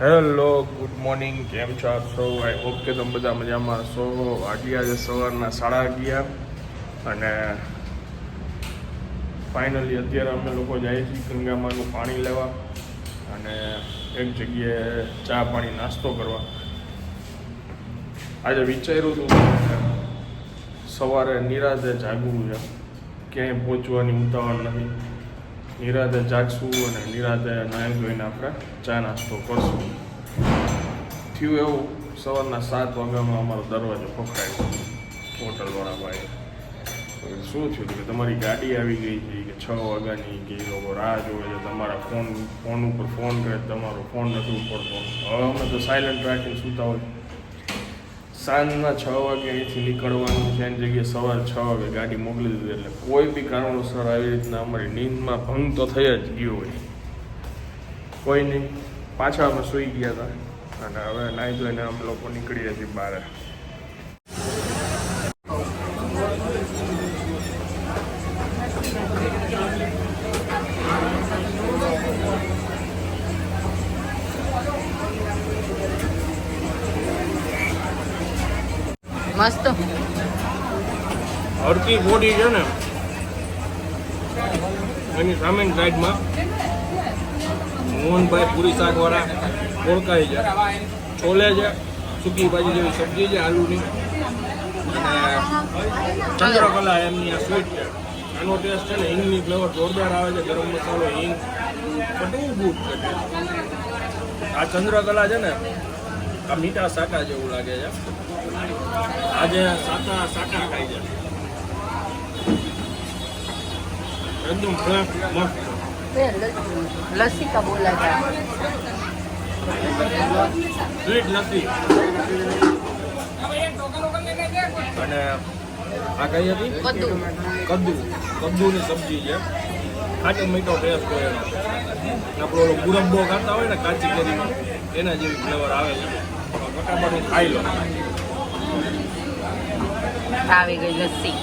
Hello, good morning. કેમ છો આપ સૌ? આઈ હોપ કે તમે બધા મજામાં સો વાગ્યા છે સવારના સાડા અગિયાર અને ફાઇનલી અત્યારે અમે લોકો જઈએ છીએ ગંગામાનું પાણી લેવા અને એક જગ્યાએ ચા પાણી નાસ્તો કરવા. આજે વિચાર્યું હતું સવારે નિરાતે જાગવું છે. ક્યાંય પહોંચવાની ઉતાવળ નથી. નિરાતે જાગશું અને નિરાતે નાહી ધોઈને આપણે ચા નાસ્તો કરશું. થયું એવું, સવારના સાત વાગ્યામાં અમારો દરવાજો ખખડાયો હોટલવાળા ભાઈ. શું થયું કે તમારી ગાડી આવી ગઈ છે કે છ વાગ્યાની કે એ લોકો રાહ જોવે છે, તમારા ફોન ફોન ઉપર ફોન કરે તમારો ફોન નથી ઉપડતો. હવે અમે તો સાયલન્ટ રાખીને સૂતા હોય. સાંજના છ વાગે અહીંથી નીકળવાનું છે. એની જગ્યાએ સવારે છ વાગે ગાડી મોકલી દીધી એટલે કોઈ બી કારણોસર આવી રીતના અમારી નીંદમાં ભંગ તો થઈ જ ગયો હોય. કોઈ નહીં. પાછા અમે સૂઈ ગયા હતા અને હવે નાહી ધોઈને અમે લોકો નીકળીએ છીએ બહાર. મસ્ત હરકી બોડી છે ને એની સામેની સાઈડમાં મોહનભાઈ પૂરી શાકવાળા ઓળખાય છે. છોલે છે, સૂકી ભાજી જેવી સબ્જી છે આલુની. અને ચંદ્રકલા એમની આ સ્વીટ છે. આનો ટેસ્ટ છે ને હિંગની ફ્લેવર જોરદાર આવે છે, ગરમ મસાલો, હિંગ, બધું ગુડ છે taste. આ ચંદ્રકલા છે ને, આ મીઠા સાકા જેવું લાગે છે. આજે સાતા સાકા ખાઈ છે એકદમ ફ્રેશ મસ્ત. લસ્સી કા બોલા સ્વીટ નથી અને આ કઈ હતી? કદ્દુ. કદ્દુ કદ્દુની સબ્જી છે. કાચો મીઠો ટેસ્ટ હોય એનો. આપણો ઓલો ગુરબ્બો ખાતા હોય ને કાચી કેરીમાં એના જેવી ફ્લેવર આવે છે. ફટાફટ ખાઈ લો આવી ગઈ લસ્સી.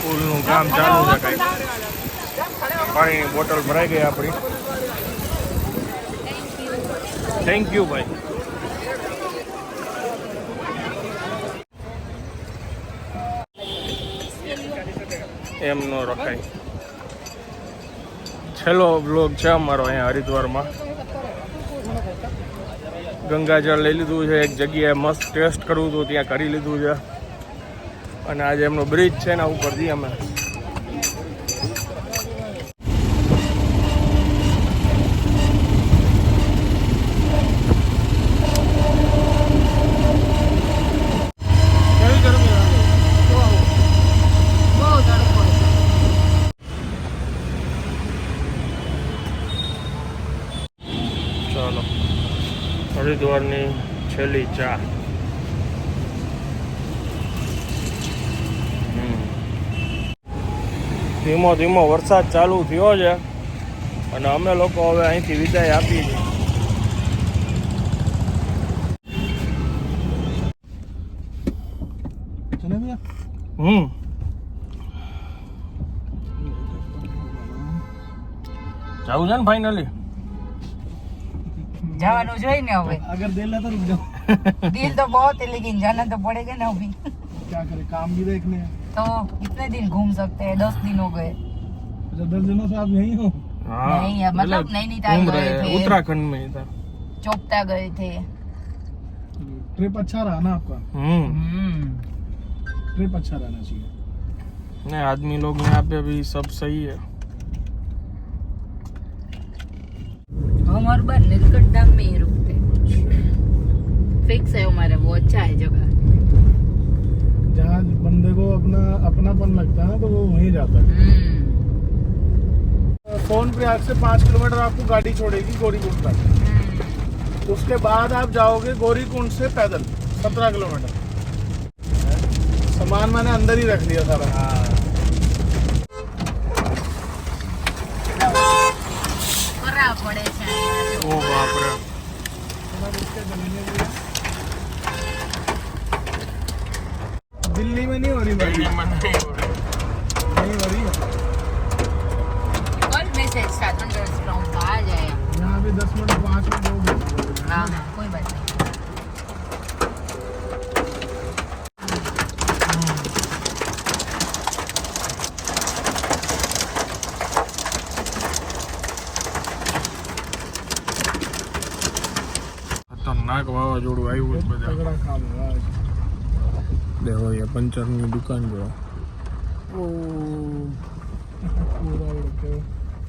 ફૂલનું કામ ચાલુ છે પાણીની બોટલ ભરાઈ ગઈ આપણી. થેન્ક યુ ભાઈ. એમ ન રખાય. છેલ્લો બ્લોગ છે અમારો અહીંયા હરિદ્વારમાં. ગંગાજળ લઈ લીધું છે, એક જગ્યાએ મસ્ત ટેસ્ટ કરવું હતું, ત્યાં કરી લીધું છે. અને આજે એમનો બ્રિજ છે એના ઉપરથી અમે કેવી ગરમી લાગે? બહુ તડકો છે. ચાલો હરિદ્વારની છેલ્લી ચા. ધીમો ધીમો વરસાદ ચાલુ થયો છે અને અમે લોકો હવે અહીંથી વિદાય આપી છે હમ. જવું છે ને ફાઇનલી જવાનું જોઈ ને હવે अगर दिल है तो रुक जाओ दिल तो बहुत है लेकिन जाना तो पड़ेगा ना अभी क्या करे काम भी देखने हैं तो कितने दिन घूम सकते हैं दस दिन हो गए अच्छा दस दिनों से आप यहीं हो हाँ नहीं, अब मतलब मतलब नैनीताल घूम गए रहे हैं, थे। उत्तराखंड में था चोपता गए थे ट्रिप अच्छा रहा ना आपका हम्म हम्म ट्रिप अच्छा रहना चाहिए नहीं आदमी लोग यहाँ पे भी सब सही है बार नीलकंठ धाम में ही रुकते फिक्स है हमारा वो अच्छा है जगह। जहाँ बंदे को अपना अपनापन लगता है ना तो वो वहीं जाता है। हम्म। फ़ोन प्रयाग से पाँच किलोमीटर आपको गाड़ी छोड़ेगी गौरीकुंड तक। हम्म। उसके बाद आप जाओगे गौरीकुंड से पैदल सत्रह किलोमीटर। सामान मैंने अंदर ही रख लिया सारा। કરા Mas mo na pasok mo. Ah, kuy ba? देखो ये पंचर की दुकान जो है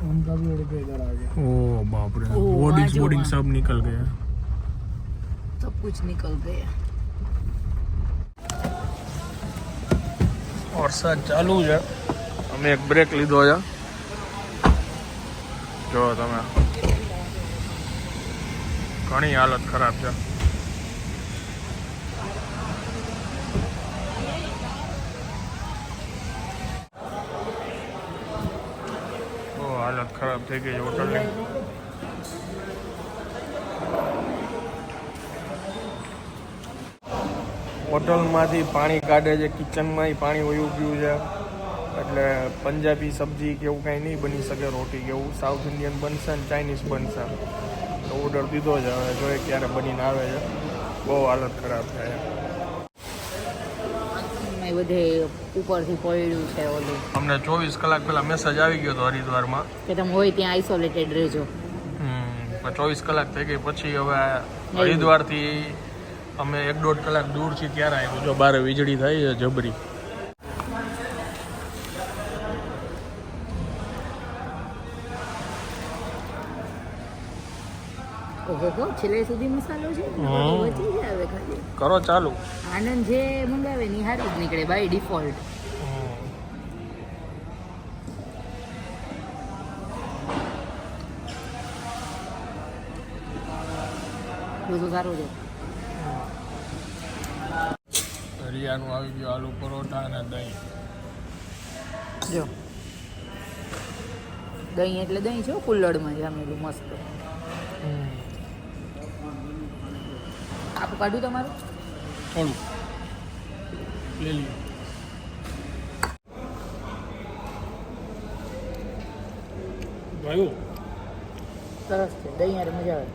उनका भी उड़ के इधर आ गया ओ बाप रे ओ, बोर्डिंग आजू बोर्डिंग वहाँ। सब निकल गया सब कुछ निकल गया વરસાદ ચાલુ છે અમે એક બ્રેક લીધો છે જો તમે ઘણી હાલત ખરાબ છે હાલત ખરાબ થઈ ગઈ હોટલની. હોટલમાંથી પાણી કાઢે છે, કિચનમાંય પાણી વયું ગયું છે. એટલે પંજાબી સબ્જી કે એવું કાંઈ નહીં બની શકે રોટી કે એવું. સાઉથ ઇન્ડિયન બનશે ને ચાઇનીઝ બનશે. તો ઓર્ડર દીધો છે, હવે જોઈએ ક્યારે બનીને આવે છે. બહુ હાલત ખરાબ થાય બધે ઉપરથી પડ્યું છે ઓલું. અમને ચોવીસ કલાક પેલા મેસેજ આવી ગયો હતો હરિદ્વારમાં. કે તમે હોય ત્યાં આઇસોલેટેડ રહેજો. પણ ચોવીસ કલાક થઈ ગઈ. પછી હવે હરિદ્વારથી અમે એક દોઢ કલાક દૂર છીએ ત્યારે આવ્યું? જો બારે વીજળી થાય છે જબરી. ઓહો છેલ્લે સુધી મસાલો છે? હમ. જાય હવે ખાલી. કરો ચાલુ. આનંદ જે મંગાવે ની હારું જ નીકળે બાય ડિફોલ્ટ બધું સારું છે. હરિયાનું આવી ગયું આલુ પરોઠા અને દહીં. જો. દહીં એટલે દહીં છે કુલ્લડમાં જામેલું મસ્ત. આપું કાઢું તમારું? થોડું. લઈ લ્યો. ભાઈ સરસ છે. દહીં યાર મજા આવે.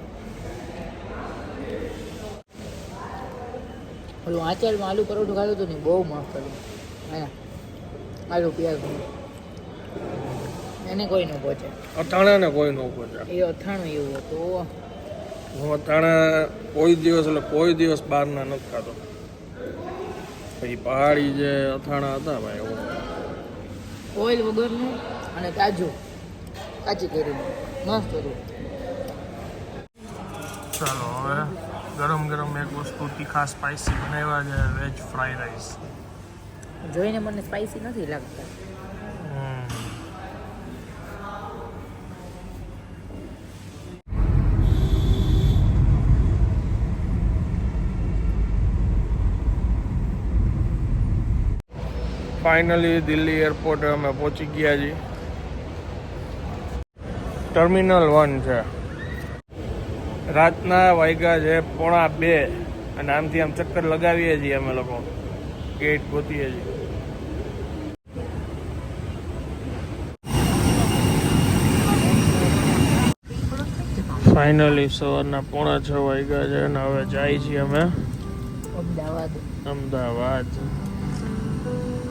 ઓલું આચારમાં આલુ પરોઠું ખાધું હતું ને બહુ મસ્ત હતું. હા. આલુ પ્યાજ. એને કોઈ ન પહોંચે. અથાણાને કોઈ ન પહોંચે. એ અથાણું એવું હતું હું અથાણા કોઈ દિવસ એટલે કોઈ દિવસ બહારના નથી ખાતો પછી પહાડી જે અથાણા હતા ભાઈ એવું. ઓઇલ વગરનું અને તાજું કાચી કરીને. મસ્ત હતું. ચાલો હવે ગરમ ગરમ એક વસ્તુ તીખા સ્પાઇસી બનાવ્યા છે વેજ ફ્રાઈ રાઈસ જોઈને મને સ્પાઇસી નથી લાગતા. ફાઇનલી દિલ્હી એરપોર્ટ અમે પહોંચી ગયા છીએ. ટર્મિનલ વન છે. રાતના વાગ્યા છે પોણા બે અને આમથી આમ ચક્કર લગાવીએ છીએ અમે લોકો. ગેટ ગોતીએ છીએ. ફાઇનલી સવારના પોણા છ વાગ્યા છે અને હવે જાય છીએ અમે. Ahmedabad. Ahmedabad.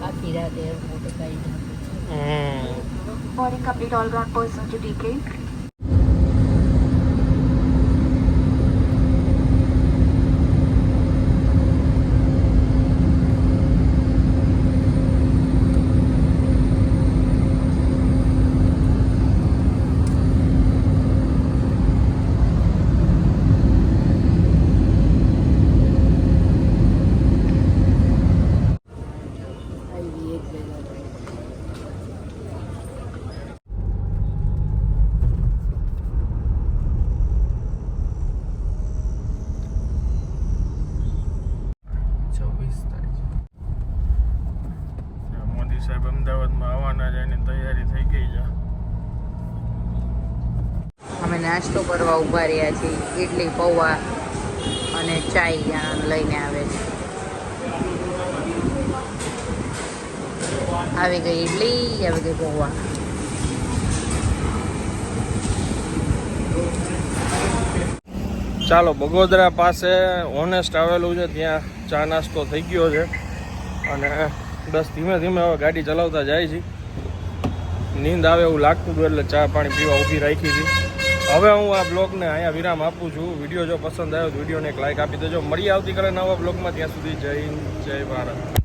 Akira, they are motorbike. Mm. Boarding complete all ground persons to debrief. નાસ્તો કરવા ઊભા રહ્યા છીએ ઇડલી પૌવા અને ચાય લઈને આવે છે. આવી ગઈ ઇડલી આવી ગઈ પૌવા. ચાલો, બગોદરા પાસે ઓનેસ્ટ આવેલું છે, ત્યાં ચા નાસ્તો થઈ ગયો છે. અને બસ ધીમે ધીમે હવે ગાડી ચલાવતા જાય છે. નીંદ આવે એવું લાગતું હતું, એટલે ચા પાણી પીવા ઊભી રાખી હતી. હવે હું આ બ્લોગને અહીંયા વિરામ આપું છું. વીડિયો જો પસંદ આવ્યો વિડીયોને એક લાઇક આપી દેજો. મળી આવતીકાલે નવા બ્લોગમાં. ત્યાં સુધી જય હિન્દ, જય ભારત.